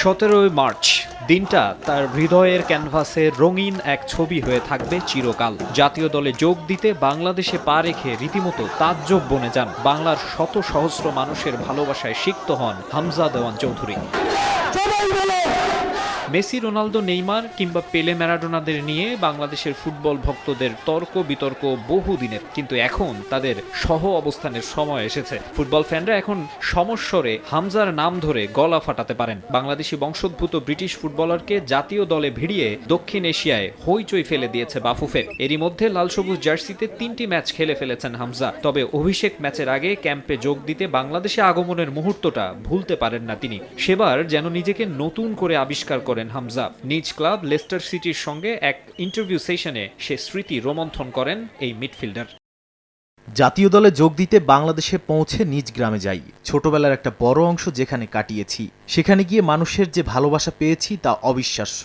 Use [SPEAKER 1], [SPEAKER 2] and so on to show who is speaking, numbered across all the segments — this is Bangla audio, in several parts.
[SPEAKER 1] সতেরোই মার্চ, দিনটা তার হৃদয়ের ক্যানভাসে রঙিন এক ছবি হয়ে থাকবে চিরকাল। জাতীয় দলে যোগ দিতে বাংলাদেশে পা রেখে রীতিমতো তাজ্জব বনে যান বাংলার শত সহস্র মানুষের ভালোবাসায় সিক্ত হন Hamza Dewan Chowdhury. Messi, Ronaldo, Neymar কিংবা পেলে ম্যারাডোনাদের নিয়ে বাংলাদেশের ফুটবল ভক্তদের তর্ক বিতর্ক বহুদিনের। কিন্তু এখন তাদের সহ অবস্থানের সময় এসেছে। ফুটবল ফ্যানরা এখন সমস্বরে হামজার নাম ধরে গলা ফাটাতে পারেন। বাংলাদেশি বংশোদ্ভূত ব্রিটিশ ফুটবলারকে জাতীয় দলে ভিড়িয়ে দক্ষিণ এশিয়ায় হইচই ফেলে দিয়েছে বাফুফের এরই মধ্যে লাল সবুজ জার্সিতে তিনটি ম্যাচ খেলে ফেলেছেন হামজা। তবে অভিষেক ম্যাচের আগে ক্যাম্পে যোগ দিতে বাংলাদেশে আগমনের মুহূর্তটা ভুলতে পারেন না তিনি। সেবার যেন নিজেকে নতুন করে আবিষ্কার করেন হামজা। নিজ ক্লাব লেস্টার সিটির সঙ্গে এক ইন্টারভিউ সেশনে সে স্মৃতি রোমন্থন করেন এই মিডফিল্ডার।
[SPEAKER 2] জাতীয় দলে যোগ দিতে বাংলাদেশে পৌঁছে নিজ গ্রামে যাই। ছোটবেলার একটা বড় অংশ যেখানে কাটিয়েছি, সেখানে গিয়ে মানুষের যে ভালোবাসা পেয়েছি তা অবিশ্বাস্য।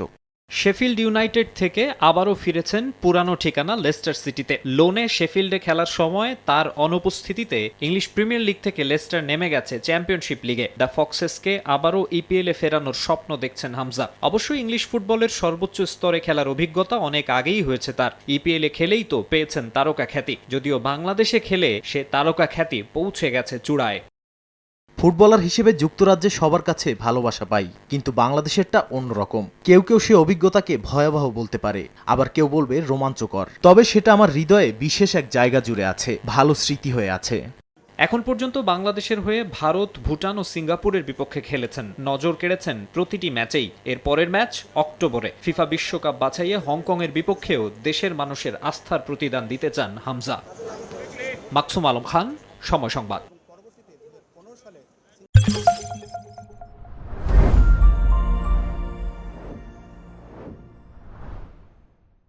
[SPEAKER 1] শেফিল্ড ইউনাইটেড থেকে আবারও ফিরেছেন পুরানো ঠিকানা লেস্টার সিটিতে। লোনে শেফিল্ডে খেলার সময় তার অনুপস্থিতিতে ইংলিশ প্রিমিয়ার লিগ থেকে লেস্টার নেমে গেছে চ্যাম্পিয়নশিপ লিগে। দ্য ফক্সেসকে আবারও ইপিএল এ ফেরানোর স্বপ্ন দেখছেন হামজা। অবশ্যই ইংলিশ ফুটবলের সর্বোচ্চ স্তরে খেলার অভিজ্ঞতা অনেক আগেই হয়েছে তার। ইপিএল এ খেলেই তো পেয়েছেন তারকা খ্যাতি। যদিও বাংলাদেশে খেলে সে তারকা খ্যাতি পৌঁছে গেছে চূড়ায়।
[SPEAKER 2] ফুটবলার হিসেবে যুক্তরাজ্যে সবার কাছে ভালোবাসা পাই, কিন্তু বাংলাদেশেরটা অন্যরকম। কেউ কেউ সে অভিজ্ঞতাকে ভয়াবহ বলতে পারে, আবার কেউ বলবে রোমাঞ্চকর। তবে সেটা আমার হৃদয়ে বিশেষ এক জায়গা জুড়ে আছে, ভালো স্মৃতি হয়ে আছে।
[SPEAKER 1] এখন পর্যন্ত বাংলাদেশের হয়ে ভারত, ভুটান ও সিঙ্গাপুরের বিপক্ষে খেলেছেন। নজর কেড়েছেন প্রতিটি ম্যাচেই। এর পরের ম্যাচ অক্টোবরে। ফিফা বিশ্বকাপ বাছাইয়ে হংকংয়ের বিপক্ষেও দেশের মানুষের আস্থার প্রতিদান দিতে চান হামজা। মাকসুম আলম খান, সময় সংবাদ। চলে